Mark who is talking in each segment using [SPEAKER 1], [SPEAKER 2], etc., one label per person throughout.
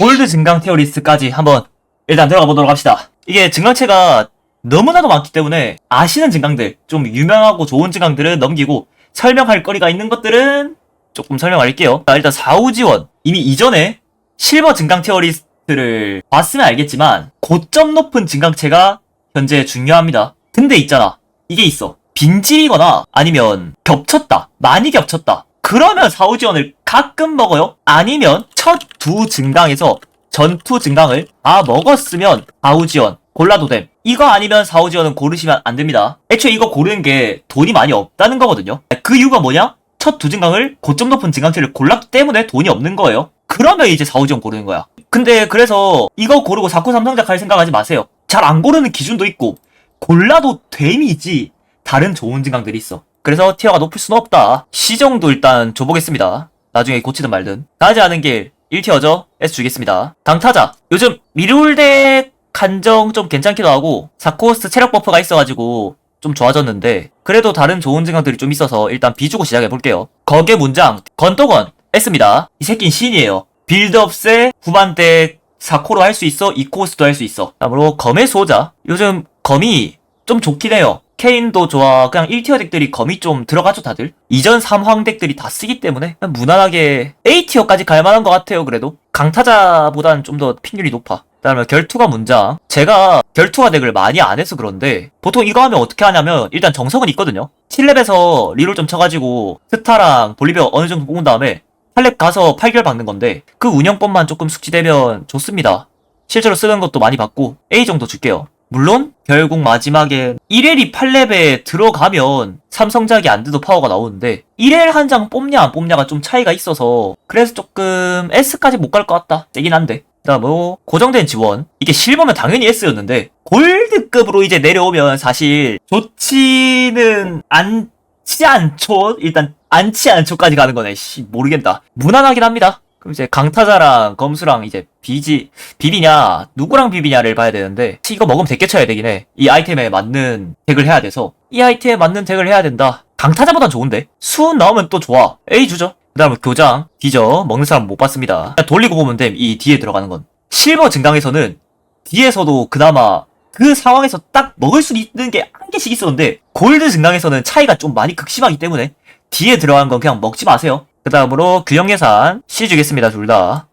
[SPEAKER 1] 골드 증강 테오리스까지 한번 일단 들어가 보도록 합시다. 이게 증강체가 너무나도 많기 때문에 아시는 증강들, 좀 유명하고 좋은 증강들은 넘기고 설명할 거리가 있는 것들은 조금 설명할게요. 자, 일단 4우지원 이미 이전에 실버 증강 테오리스트를 봤으면 알겠지만 고점 높은 증강체가 현재 중요합니다. 근데 있잖아. 이게 있어. 빈질이거나 아니면 겹쳤다. 많이 겹쳤다. 그러면 4우지원을 가끔 먹어요. 아니면 첫 두 증강에서 전투 증강을 다 먹었으면 4우지원 골라도 됨. 이거 아니면 4우지원은 고르시면 안 됩니다. 애초에 이거 고르는 게 돈이 많이 없다는 거거든요. 그 이유가 뭐냐? 첫 두 증강을 고점 높은 증강체를 골랐기 때문에 돈이 없는 거예요. 그러면 이제 4우지원 고르는 거야. 근데 그래서 이거 고르고 4코 삼성작 할 생각하지 마세요. 잘 안 고르는 기준도 있고 골라도 됨이지 다른 좋은 증강들이 있어. 그래서 티어가 높을 수는 없다. 시정도 일단 줘보겠습니다. 나중에 고치든 말든. 가지 않은 길 1티어죠? S 주겠습니다. 강타자. 요즘 미룰덱 간정 좀 괜찮기도 하고 4코스트 체력 버프가 있어가지고 좀 좋아졌는데 그래도 다른 좋은 증강들이 좀 있어서 일단 B 주고 시작해볼게요. 거개 문장 건도건 S입니다. 이 새끼는 신이에요. 빌드업세 후반덱 4코로 할 수 있어 2코스도 할 수 있어. 다음으로 검의 수호자. 요즘 검이 좀 좋긴 해요. 케인도 좋아. 그냥 1티어 덱들이 검이 좀 들어가죠, 다들. 이전 3황 덱들이 다 쓰기 때문에 무난하게 A티어까지 갈 만한 것 같아요, 그래도. 강타자보다는 좀더 픽률이 높아. 그다음에 결투가 문장. 제가 결투가 덱을 많이 안 해서 그런데 보통 이거 하면 어떻게 하냐면 일단 정석은 있거든요. 7렙에서 리롤 좀 쳐가지고 스타랑 볼리베어 어느 정도 뽑은 다음에 8렙 가서 8결 박는 건데 그 운영법만 조금 숙지되면 좋습니다. 실제로 쓰는 것도 많이 받고 A 정도 줄게요. 물론 결국 마지막에 1렐이 8렙에 들어가면 삼성작이 안 돼도 파워가 나오는데 1렐 한장 뽑냐 안 뽑냐가 좀 차이가 있어서 그래서 조금 S까지 못 갈 것 같다. 세긴 한데. 그다음으로 고정된 지원 이게 실버면 당연히 S였는데 골드급으로 이제 내려오면 사실 좋지는 않지 않죠. 일단 않지 않죠까지 가는 거네. 씨 모르겠다. 무난하긴 합니다. 그럼 이제 강타자랑 검수랑 이제 비지 비비냐 누구랑 비비냐를 봐야 되는데 이거 먹으면 덱 깨쳐야 되긴 해. 이 아이템에 맞는 덱을 해야 돼서 이 아이템에 맞는 덱을 해야 된다. 강타자보단 좋은데 수은 나오면 또 좋아. A 주죠. 그다음에 교장 뒤져 먹는 사람 못 봤습니다. 돌리고 보면 됨. 이 뒤에 들어가는 건 실버 증강에서는 뒤에서도 그나마 그 상황에서 딱 먹을 수 있는 게 한 개씩 있었는데 골드 증강에서는 차이가 좀 많이 극심하기 때문에 뒤에 들어간 건 그냥 먹지 마세요. 그 다음으로 규형 예산 C 주겠습니다 둘 다.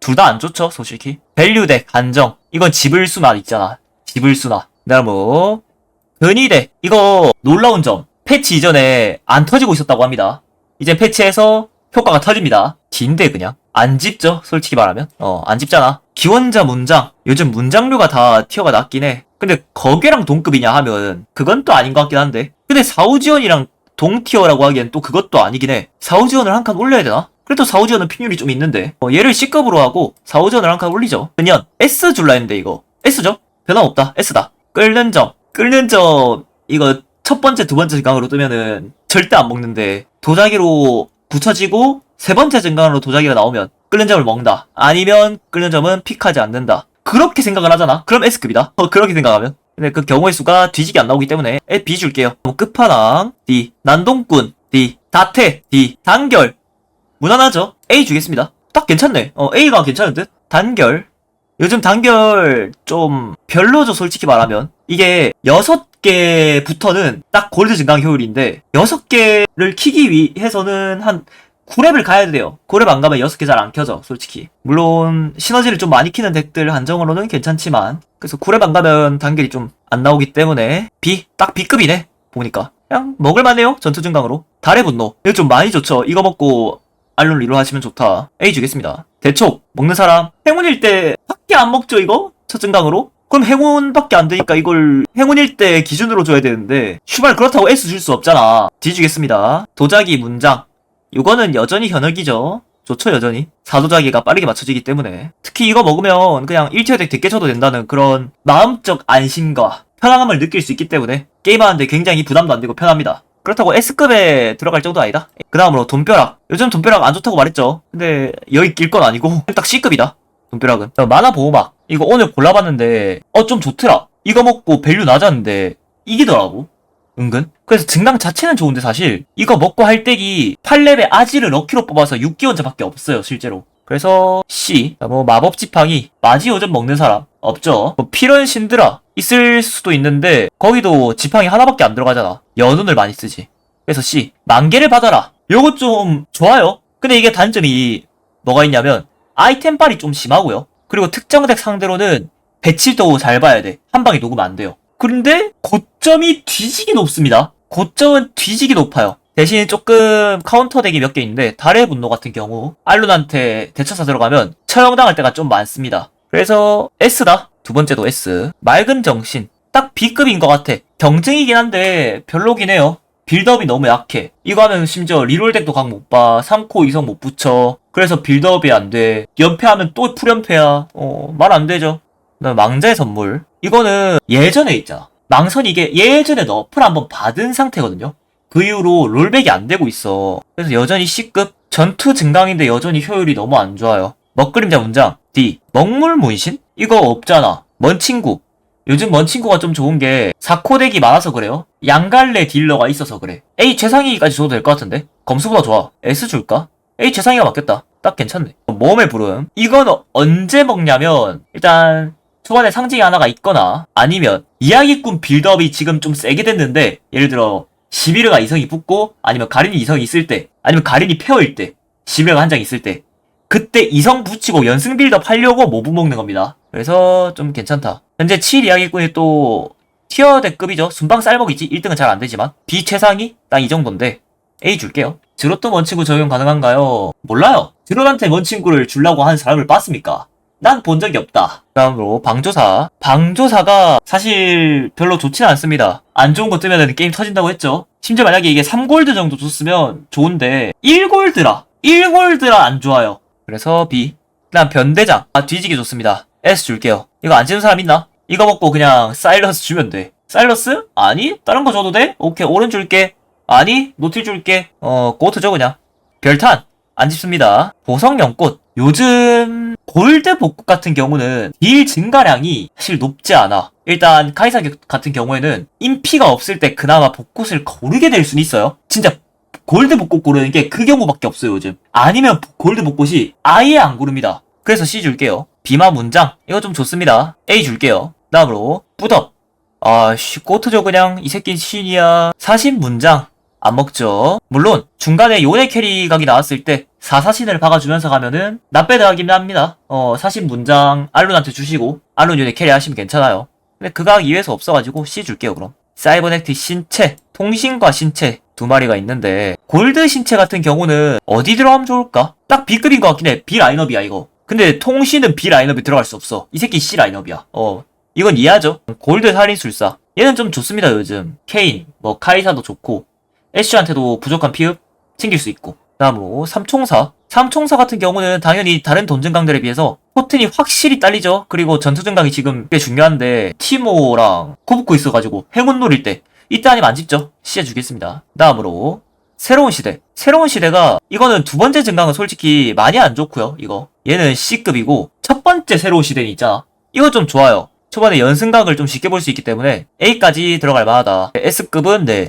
[SPEAKER 1] 둘 다 안 좋죠 솔직히. 밸류덱 한정 이건 지불수나 있잖아. 지불수나. 그 다음으로 근위덱 이거 놀라운 점 패치 이전에 안 터지고 있었다고 합니다. 이제 패치해서 효과가 터집니다. 긴데 그냥 안 집죠 솔직히 말하면 어안 집잖아. 기원자 문장 요즘 문장류가 다 티어가 낮긴 해. 근데 거기랑 동급이냐 하면 그건 또 아닌 것 같긴 한데 근데 사우지원이랑 동티어라고 하기엔 또 그것도 아니긴 해. 4우지원을 한 칸 올려야 되나? 그래도 4우지원은 픽률이 좀 있는데 어, 얘를 C급으로 하고 4우지원을 한 칸 올리죠. 그냥 S 줄라 했는데 이거 S죠? 변함없다. S다. 끓는 점. 끓는 점 이거 첫 번째, 두 번째 증강으로 뜨면은 절대 안 먹는데 도자기로 붙여지고 세 번째 증강으로 도자기가 나오면 끓는 점을 먹는다. 아니면 끓는 점은 픽하지 않는다. 그렇게 생각을 하잖아. 그럼 S급이다. 어, 그렇게 생각하면. 근데 그 경우의 수가 뒤지게 안 나오기 때문에 에 B 줄게요. 뭐 끝판왕 D 난동꾼 D 다태 D 단결 무난하죠? A 주겠습니다. 딱 괜찮네. 어 A가 괜찮은 듯. 단결 요즘 단결 좀 별로죠 솔직히 말하면 이게 여섯 개부터는 딱 골드 증강 효율인데 여섯 개를 키기 위해서는 한 9렙을 가야 돼요. 9렙 안 가면 6개 잘 안 켜져, 솔직히. 물론, 시너지를 좀 많이 키는 덱들 한정으로는 괜찮지만, 그래서 9렙 안 가면 단결이 좀 안 나오기 때문에, B, 딱 B급이네. 보니까. 그냥, 먹을만해요, 전투 증강으로. 달의 분노. 이거 좀 많이 좋죠. 이거 먹고, 알론 리로 하시면 좋다. A 주겠습니다. 대촉, 먹는 사람. 행운일 때, 밖에 안 먹죠, 이거? 첫 증강으로? 그럼 행운밖에 안 되니까 이걸 행운일 때 기준으로 줘야 되는데, 슈발 그렇다고 S 줄 수 없잖아. D 주겠습니다. 도자기 문장. 이거는 여전히 현역이죠. 좋죠, 여전히. 사도자기가 빠르게 맞춰지기 때문에. 특히 이거 먹으면 그냥 1티어 덱 되게 쳐도 된다는 그런 마음적 안심과 편안함을 느낄 수 있기 때문에 게임하는데 굉장히 부담도 안 되고 편합니다. 그렇다고 S급에 들어갈 정도 아니다. 그 다음으로 돈벼락. 요즘 돈벼락 안 좋다고 말했죠. 근데 여기 낄 건 아니고 딱 C급이다. 돈벼락은. 어, 만화 보호막. 이거 오늘 골라봤는데 어 좀 좋더라. 이거 먹고 밸류 낮았는데 이기더라고. 은근? 그래서 증강 자체는 좋은데 사실 이거 먹고 할 덱이 8렙의 아지를 럭키로 뽑아서 6기원자밖에 없어요 실제로 그래서 C. 자, 뭐 마법 지팡이 마지 요즘 먹는 사람 없죠. 뭐 필연 신드라 있을 수도 있는데 거기도 지팡이 하나밖에 안 들어가잖아. 연운을 많이 쓰지. 그래서 C. 만개를 받아라. 요거 좀 좋아요. 근데 이게 단점이 뭐가 있냐면 아이템 발이 좀 심하고요. 그리고 특정 덱 상대로는 배치도 잘 봐야 돼. 한 방에 녹으면 안 돼요. 그런데 고점이 뒤지기 높습니다. 고점은 뒤지기 높아요. 대신 조금 카운터 덱이 몇 개 있는데 달의 분노 같은 경우 알룬한테 대처사 들어가면 처형당할 때가 좀 많습니다. 그래서 S다. 두 번째도 S. 맑은 정신. 딱 B급인 것 같아. 경쟁이긴 한데 별로긴 해요. 빌드업이 너무 약해. 이거 하면 심지어 리롤 덱도 각 못 봐. 3코 이성 못 붙여. 그래서 빌드업이 안 돼. 연패하면 또 풀연패야. 어, 말 안 되죠. 망자의 선물. 이거는 예전에 있잖아. 망선 이게 예전에 너프를 한번 받은 상태거든요. 그 이후로 롤백이 안 되고 있어. 그래서 여전히 C급 전투 증강인데 여전히 효율이 너무 안 좋아요. 먹그림자 문장 D 먹물 문신? 이거 없잖아. 먼 친구. 요즘 먼 친구가 좀 좋은 게 4코덱이 많아서 그래요. 양갈래 딜러가 있어서 그래. A 최상위까지 줘도 될 것 같은데? 검수보다 좋아. S 줄까? A 최상위가 맞겠다. 딱 괜찮네. 모험의 부름. 이건 언제 먹냐면 일단 초반에 상징이 하나가 있거나 아니면 이야기꾼 빌드업이 지금 좀 세게 됐는데 예를 들어 시비르가 이성이 붙고 아니면 가린이 이성이 있을 때 아니면 가린이 페어일 때 시비르가 한 장 있을 때 그때 이성 붙이고 연승 빌드업 하려고 모브 먹는 겁니다. 그래서 좀 괜찮다. 현재 7 이야기꾼이 또 티어 대급이죠. 순방 쌀먹이지. 1등은 잘 안 되지만 B 최상위 딱 이 정도인데 A 줄게요. 드로또 먼친구 적용 가능한가요? 몰라요. 드롯한테 먼친구를 주려고 하는 사람을 봤습니까? 난 본 적이 없다. 다음으로 방조사. 방조사가 사실 별로 좋지는 않습니다. 안 좋은 거 뜨면 게임 터진다고 했죠. 심지어 만약에 이게 3골드 정도 줬으면 좋은데 1골드라. 1골드라 안 좋아요. 그래서 B. 그다음 변대장. 아 뒤지기 좋습니다. S 줄게요. 이거 안 치는 사람 있나? 이거 먹고 그냥 사일러스 주면 돼. 사일러스? 아니? 다른 거 줘도 돼? 오케이 오른 줄게. 아니? 노틸 줄게. 어 고트 줘 그냥. 별탄. 안 집습니다. 보성연꽃. 요즘 골드 복국 같은 경우는 딜 증가량이 사실 높지 않아. 일단 카이사 같은 경우에는 인피가 없을 때 그나마 복꽃을 고르게 될 수는 있어요. 진짜 골드 복꽃 고르는 게 그 경우밖에 없어요 요즘. 아니면 골드 복꽃이 아예 안 고릅니다. 그래서 C 줄게요. 비마 문장 이거 좀 좋습니다. A 줄게요. 다음으로 뿌덕. 아씨 꼬트죠 그냥 이 새끼 신이야. 사신 문장 안 먹죠. 물론 중간에 요네 캐리 각이 나왔을 때 사사신을 박아주면서 가면은 나빼드하긴 합니다. 어 사신 문장 알룬한테 주시고 알룬 요네 캐리 하시면 괜찮아요. 근데 그 각 이외에서 없어가지고 C 줄게요 그럼. 사이버넥트 신체, 통신과 신체 두 마리가 있는데 골드 신체 같은 경우는 어디 들어가면 좋을까? 딱 B급인 것 같긴 해. B 라인업이야 이거. 근데 통신은 B 라인업에 들어갈 수 없어. 이 새끼 C 라인업이야. 어 이건 이해하죠. 골드 살인술사 얘는 좀 좋습니다 요즘. 케인, 뭐 카이사도 좋고 애쉬한테도 부족한 피흡 챙길 수 있고. 다음으로 삼총사. 삼총사 같은 경우는 당연히 다른 돈증강들에 비해서 포튼이 확실히 딸리죠. 그리고 전투증강이 지금 꽤 중요한데 티모랑 코붙고 있어가지고 행운 노릴 때 이때 아니면 안 집죠. 시해주겠습니다. 다음으로 새로운 시대. 새로운 시대가 이거는 두 번째 증강은 솔직히 많이 안 좋고요. 이거 얘는 C급이고 첫 번째 새로운 시대는 있잖아. 이거 좀 좋아요. 초반에 연승각을 좀 쉽게 볼 수 있기 때문에 A까지 들어갈 만하다. S급은 네.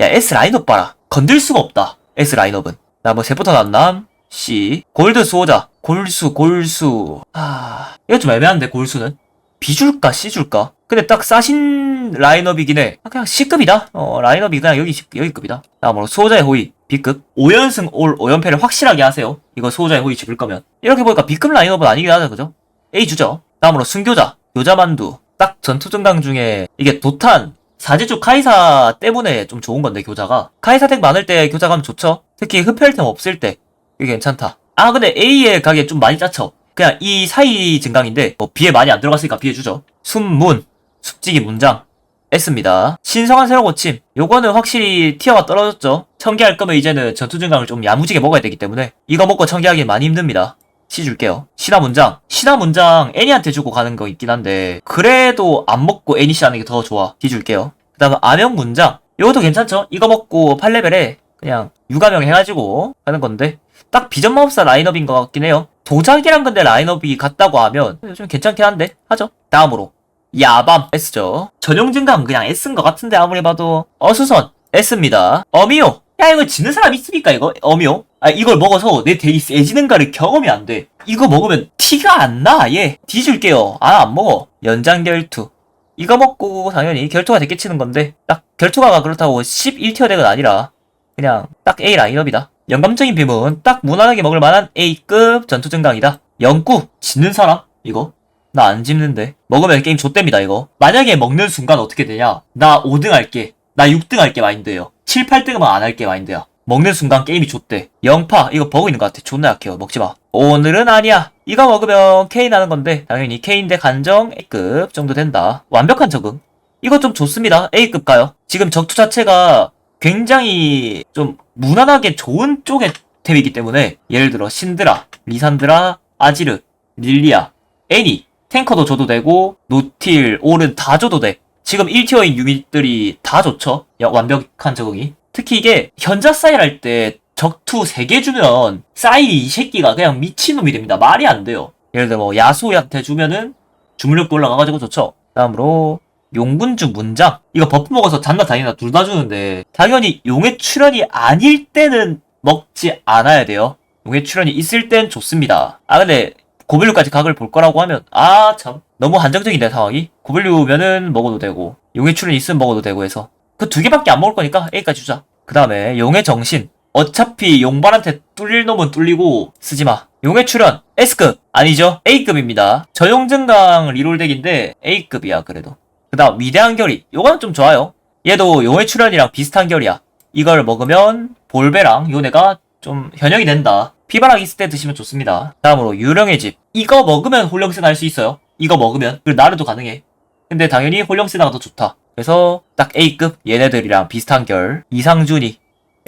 [SPEAKER 1] 야 S 라인업 봐라. 건들 수가 없다. S 라인업은. 나 뭐 세부터 났남? C. 골드 수호자. 골수, 골수. 아, 이거 좀 애매한데, 골수는? B 줄까, C 줄까? 근데 딱 싸신 라인업이긴 해. 아, 그냥 C급이다. 어, 라인업이 그냥 여기, 여기급이다. 다음으로 수호자의 호의. B급. 5연승 올 5연패를 확실하게 하세요. 이거 수호자의 호의 집을 거면. 이렇게 보니까 B급 라인업은 아니긴 하다, 그죠? A 주죠. 다음으로 순교자. 교자만두. 딱 전투 증강 중에 이게 도탄, 사지주 카이사 때문에 좀 좋은 건데 교자가. 카이사 덱 많을 때 교자 가면 좋죠. 특히 흡혈템 없을 때. 이게 괜찮다. 아 근데 A의 가게 좀 많이 짜쳐. 그냥 이 사이 증강인데 뭐 B에 많이 안 들어갔으니까 B에 주죠. 순문 숲지기 문장. S입니다. 신성한 새로 고침. 요거는 확실히 티어가 떨어졌죠. 청기할 거면 이제는 전투 증강을 좀 야무지게 먹어야 되기 때문에 이거 먹고 청기하기 많이 힘듭니다 C 줄게요. 신화 문장. 신화 문장 애니한테 주고 가는 거 있긴 한데 그래도 안 먹고 애니 씨 하는 게 더 좋아. D 줄게요. 그 다음 암영 문장. 이것도 괜찮죠? 이거 먹고 8레벨에 그냥 유가명 해가지고 하는 건데 딱 비전마법사 라인업인 것 같긴 해요. 도자기랑 근데 라인업이 같다고 하면 좀 괜찮긴 한데 하죠. 다음으로 야밤 S죠. 전용 증강 그냥 S인 것 같은데 아무리 봐도 어수선 S입니다. 어미오 야 이거 지는 사람 있습니까 이거 어미용? 아 이걸 먹어서 내 덱이 세지는가를 경험이 안 돼. 이거 먹으면 티가 안 나. 예. 뒤줄게요. 아 안 먹어. 연장 결투. 이거 먹고 당연히 결투가 되게 치는 건데 딱 결투가가 그렇다고 11티어 덱은 아니라 그냥 딱 A 라인업이다. 영감적인 빔은 딱 무난하게 먹을 만한 A급 전투 증강이다. 영구 짓는 사람? 이거? 나안 집는데. 먹으면 게임 좆됩니다, 이거. 만약에 먹는 순간 어떻게 되냐? 나 5등 할게. 나 6등 할게 마인드예요. 7, 8등은 안 할게 마인드야. 먹는 순간 게임이 좆대. 영파, 이거 버그 있는 것 같아. 존나 약해요. 먹지 마. 오늘은 아니야. 이거 먹으면 K 나는 건데, 당연히 K인데 간정 A급 정도 된다. 완벽한 적응. 이거 좀 좋습니다. A급 가요. 지금 적투 자체가 굉장히 좀 무난하게 좋은 쪽의 템이기 때문에, 예를 들어 신드라, 리산드라, 아지르, 릴리아, 애니, 탱커도 줘도 되고, 노틸, 오른 다 줘도 돼. 지금 1티어인 유닛들이 다 좋죠? 야, 완벽한 적응이. 특히 이게 현자 사일 할 때 적투 3개 주면 사일이 이 새끼가 그냥 미친놈이 됩니다. 말이 안 돼요. 예를 들어 뭐 야수한테 주면은 주물력도 올라가가지고 좋죠. 다음으로 용군주 문장. 이거 버프 먹어서 잔나 다니나 둘 다 주는데 당연히 용의 출현이 아닐 때는 먹지 않아야 돼요. 용의 출현이 있을 땐 좋습니다. 아 근데 고블류까지 각을 볼 거라고 하면 아 참 너무 한정적인데 상황이? 고블류면은 먹어도 되고 용의 출현이 있으면 먹어도 되고 해서. 그 두 개밖에 안 먹을 거니까 A까지 주자. 그 다음에 용의 정신. 어차피 용발한테 뚫릴 놈은 뚫리고 쓰지마. 용의 출현 S급. 아니죠? A급입니다. 저용 증강 리롤 덱인데 A급이야 그래도. 그 다음 위대한 결이. 요거는 좀 좋아요. 얘도 용의 출현이랑 비슷한 결이야. 이걸 먹으면 볼베랑 요네가 좀 현역이 된다. 피바락 있을 때 드시면 좋습니다. 다음으로 유령의 집. 이거 먹으면 홀령세나 할수 있어요. 이거 먹으면. 그리고 나르도 가능해. 근데 당연히 홀령세 나가 더 좋다. 그래서 딱 A급. 얘네들이랑 비슷한 결. 이상준이.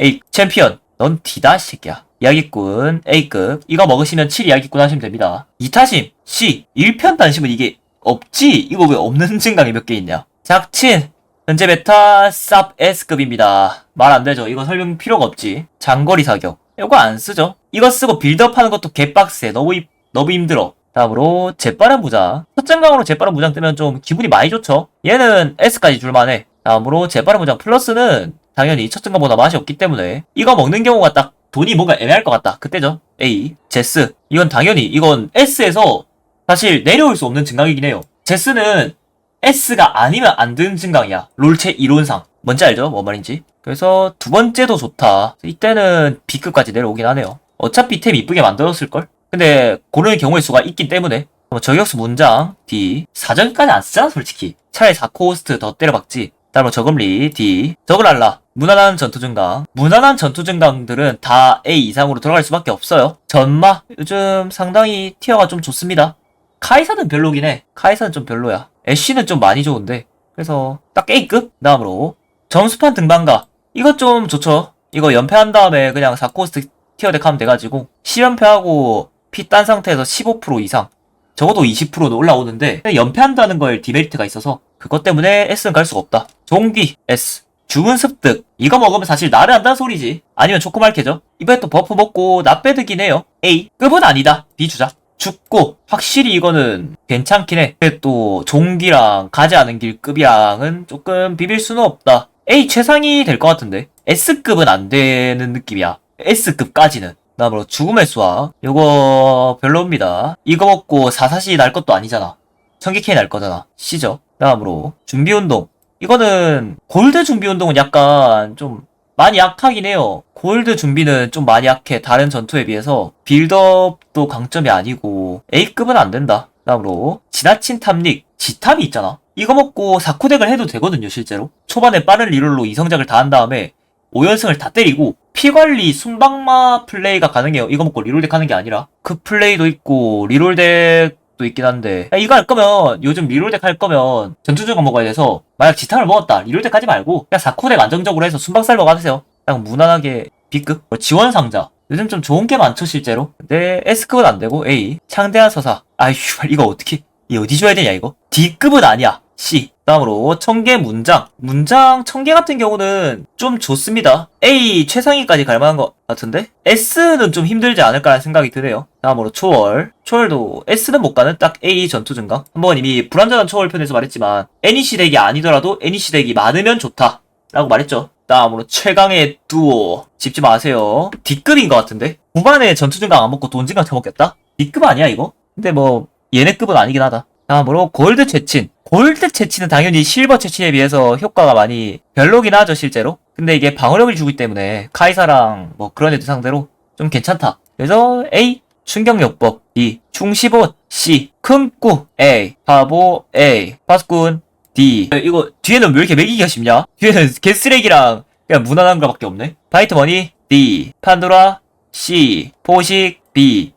[SPEAKER 1] A 챔피언. 넌 D다 새끼야. 이야기꾼. A급. 이거 먹으시면 7 이야기꾼 하시면 됩니다. 이타심. C. 1편 단심은 이게 없지? 이거 왜 없는 증강이 몇 개 있냐? 작친. 현재 베타 쌉 S급입니다. 말 안 되죠. 이거 설명 필요가 없지. 장거리 사격 이거 안 쓰죠? 이거 쓰고 빌드업 하는 것도 개빡세. 너무 힘- 너무 힘들어. 다음으로 재빠른 무장. 첫 증강으로 재빠른 무장 뜨면 좀 기분이 많이 좋죠? 얘는 S까지 줄만해. 다음으로 재빠른 무장 플러스는 당연히 첫 증강보다 맛이 없기 때문에 이거 먹는 경우가 딱 돈이 뭔가 애매할 것 같다. 그때죠? A 제스. 이건 당연히 이건 S에서 사실 내려올 수 없는 증강이긴 해요. 제스는 S가 아니면 안 되는 증강이야. 롤체 이론상. 뭔지 알죠? 뭔 말인지 그래서 두 번째도 좋다. 이때는 B급까지 내려오긴 하네요. 어차피 템 이쁘게 만들었을걸? 근데 고르는 경우의 수가 있기 때문에. 뭐 저격수 문장 D. 사전까지 안 쓰잖아 솔직히. 차라리 4코스트 더 때려박지. 다음으로 저금리 D. 저글알라. 무난한 전투 증강. 무난한 전투 증강들은 다 A 이상으로 들어갈 수밖에 없어요. 전마? 요즘 상당히 티어가 좀 좋습니다. 카이사는 별로긴 해. 카이사는 좀 별로야. 애쉬는 좀 많이 좋은데. 그래서 딱 A급? 다음으로. 점수판 등반가 이거 좀 좋죠. 이거 연패한 다음에 그냥 4코스트 티어덱 하면 돼가지고 10연패하고 피 딴 상태에서 15% 이상 적어도 20%도 올라오는데 연패한다는 걸 디메리트가 있어서 그것 때문에 S는 갈 수가 없다. 종기 S 주문 습득. 이거 먹으면 사실 나를 한다는 소리지. 아니면 초코말케죠. 이번에 또 버프 먹고 나빼드긴 해요. A 급은 아니다. B 주자. 죽고 확실히 이거는 괜찮긴 해. 근데 또 종기랑 가지 않은 길 급이랑은 조금 비빌 수는 없다 A 최상이 될 것 같은데. S급은 안 되는 느낌이야. S급까지는. 다음으로 죽음의 수학 요거 별로입니다. 이거 먹고 4사시 날 것도 아니잖아. 청기케이 날 거잖아. C죠? 다음으로. 준비운동. 이거는 골드 준비운동은 약간 좀 많이 약하긴 해요. 골드 준비는 좀 많이 약해. 다른 전투에 비해서 빌드업도 강점이 아니고 A급은 안 된다. 다음으로. 지나친 탐닉. 지탐이 있잖아 이거 먹고 4코덱을 해도 되거든요 실제로. 초반에 빠른 리롤로 이성작을 다 한 다음에 5연승을 다 때리고 피관리 순방마 플레이가 가능해요. 이거 먹고 리롤덱 하는 게 아니라. 그 플레이도 있고 리롤덱도 있긴 한데. 야, 이거 할 거면 요즘 리롤덱 할 거면 전투주가 먹어야 돼서 만약 지탕을 먹었다 리롤덱 하지 말고 그냥 4코덱 안정적으로 해서 순방살 먹어가세요. 그냥 무난하게 B급? 뭐 지원 상자. 요즘 좀 좋은 게 많죠 실제로. 근데 S급은 안 되고 A. 창대한 서사. 아휴 이거 어떻게 이 어디 줘야 되냐 이거? D급은 아니야 C 다음으로 청개 문장 문장 청개 같은 경우는 좀 좋습니다 A 최상위까지 갈 만한 것 같은데 S는 좀 힘들지 않을까 라는 생각이 드네요 다음으로 초월 초월도 S는 못 가는 딱 A 전투 증강 한번 이미 불완전한 초월 편에서 말했지만 애니시 덱이 아니더라도 애니시 덱이 많으면 좋다 라고 말했죠 다음으로 최강의 두오. 짚지 마세요. D급인 것 같은데? 후반에 전투 증강 안 먹고 돈 증강 처먹겠다? D급 아니야, 이거? 근데 뭐, 얘네급은 아니긴 하다. 다음으로 골드 채친. 골드 채친은 당연히 실버 채친에 비해서 효과가 많이 별로긴 하죠, 실제로. 근데 이게 방어력을 주기 때문에 카이사랑 뭐 그런 애들 상대로 좀 괜찮다. 그래서 A. 충격요법 B. 충시봇 C. 큰꾸 A. 바보 A. 파스꾼 D. 이거 뒤에는 왜 이렇게 매기기가 쉽냐? 뒤에는 개쓰레기랑 그냥 무난한 거밖에 없네. 바이트머니 D. 판도라 C. 포식 B.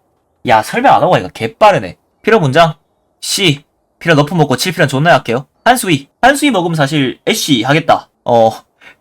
[SPEAKER 1] 야 설명 안 하고 가니까 개빠르네. 피로 문장 C. 피로 너프 먹고 7피는 존나 약해요. 한수위. 한수위 먹으면 사실 애쉬 하겠다. 어.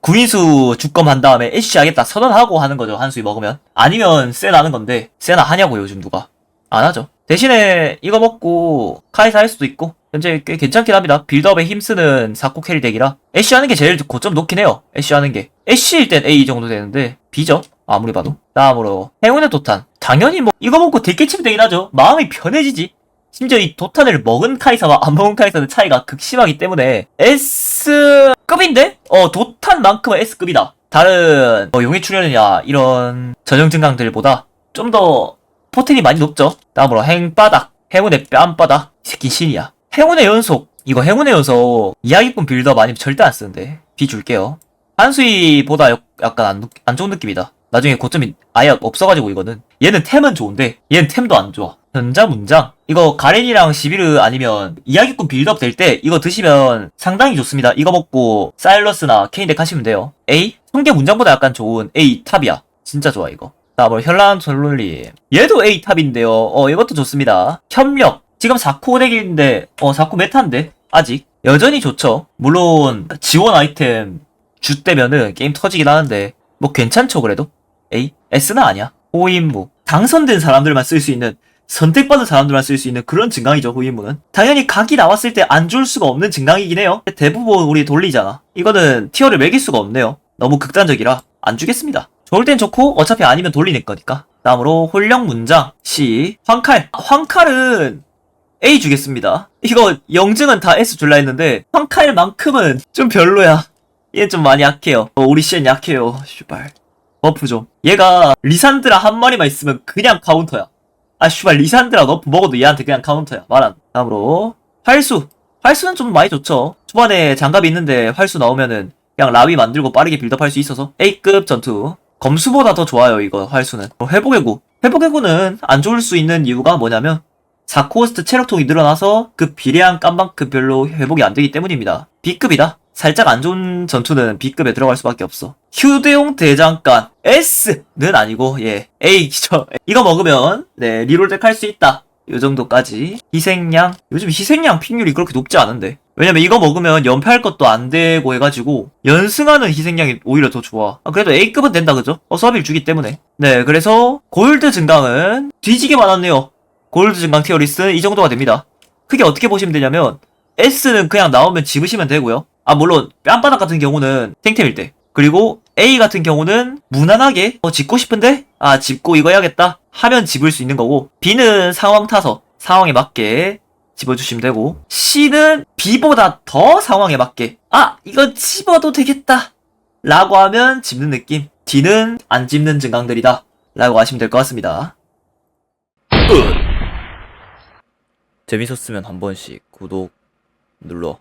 [SPEAKER 1] 구인수 주검 한 다음에 애쉬 하겠다 선언하고 하는 거죠. 한수위 먹으면. 아니면 세나 하는 건데 세나 하냐고 요즘 누가. 안 하죠. 대신에 이거 먹고 카이사 할 수도 있고 현재 꽤 괜찮긴 합니다. 빌드업에 힘쓰는 사코 캐리 덱이라 애쉬 하는 게 제일 고점 높긴 해요. 애쉬 하는 게. 애쉬일 땐 A 정도 되는데 B죠. 아무리 봐도. 다음으로 행운의 도탄. 당연히 뭐 이거 먹고 덱깨치면 되긴 하죠. 마음이 편해지지. 심지어 이 도탄을 먹은 카이사와 안 먹은 카이사는 차이가 극심하기 때문에 S급인데? 어 도탄만큼은 S급이다. 다른 뭐 용의 출혈이냐 이런 전용 증강들보다 좀 더 포텐이 많이 높죠. 다음으로 행바닥, 행운의 뺨바닥, 이 새끼 신이야. 행운의 연속, 이거 행운의 연속 이야기꾼 빌드업 아니면 절대 안 쓰는데 비 줄게요. 한수위보다 역- 약간 안, 안 좋은 느낌이다. 나중에 고점이 아예 없어가지고 이거는 얘는 템은 좋은데 얘는 템도 안 좋아. 전자 문장 이거 가렌이랑 시비르 아니면 이야기꾼 빌드업 될 때 이거 드시면 상당히 좋습니다. 이거 먹고 사일러스나 케인덱 하시면 돼요. A 성계 문장보다 약간 좋은 A 탑이야. 진짜 좋아 이거. 다음으로 현란 솔롤님 얘도 A 탑인데요. 어 이것도 좋습니다. 협력 지금 4코 덱인데 어 4코 메타인데 아직 여전히 좋죠. 물론 지원 아이템 주 때면은 게임 터지긴 하는데 뭐 괜찮죠 그래도 A S는 아니야 호인무 당선된 사람들만 쓸 수 있는 선택받은 사람들만 쓸 수 있는 그런 증강이죠 호인무는 당연히 각이 나왔을 때안줄 수가 없는 증강이긴 해요. 대부분 우리 돌리잖아 이거는 티어를 매길 수가 없네요. 너무 극단적이라 안 주겠습니다. 좋을 땐 좋고 어차피 아니면 돌리는 거니까. 다음으로 홀령 문장. C 황칼. 황칼은 A 주겠습니다. 이거 영증은 다 S 줄라 했는데 황칼만큼은 좀 별로야. 얘좀 많이 약해요. 어, 우리 씨엔 약해요. 슈발. 버프 좀. 얘가 리산드라 한 마리만 있으면 그냥 카운터야. 아 슈발 리산드라 너프 먹어도 얘한테 그냥 카운터야. 말안. 다음으로 활수. 활수는 좀 많이 좋죠. 초반에 장갑이 있는데 활수 나오면은 그냥 라위 만들고 빠르게 빌드업할 수 있어서 A급 전투. 검수보다 더 좋아요 이거 활수는. 어, 회복의 구. 회복의 구는 안 좋을 수 있는 이유가 뭐냐면 4코스트 체력통이 늘어나서 그 비례한 깜만큼 별로 회복이 안 되기 때문입니다. B급이다. 살짝 안 좋은 전투는 B급에 들어갈 수밖에 없어. 휴대용 대장간 S는 아니고 예 A죠. 이거 먹으면 네 리롤덱 할 수 있다. 요 정도까지 희생양 요즘 희생양 픽률이 그렇게 높지 않은데 왜냐면 이거 먹으면 연패할 것도 안 되고 해가지고 연승하는 희생양이 오히려 더 좋아 아, 그래도 A급은 된다 그죠? 어서비를 주기 때문에 네 그래서 골드 증강은 뒤지게 많았네요 골드 증강 티어 리스트 이 정도가 됩니다 크게 어떻게 보시면 되냐면 S는 그냥 나오면 집으시면 되고요. 아 물론 뺨바닥 같은 경우는 탱템일 때. 그리고 A 같은 경우는 무난하게 어 집고 싶은데 아 집고 이거 해야겠다 하면 집을 수 있는 거고 B는 상황 타서 상황에 맞게 집어주시면 되고 C는 B보다 더 상황에 맞게 아 이거 집어도 되겠다 라고 하면 집는 느낌. D는 안 집는 증강들이다 라고 하시면 될 것 같습니다. 재밌었으면 한 번씩 구독 눌러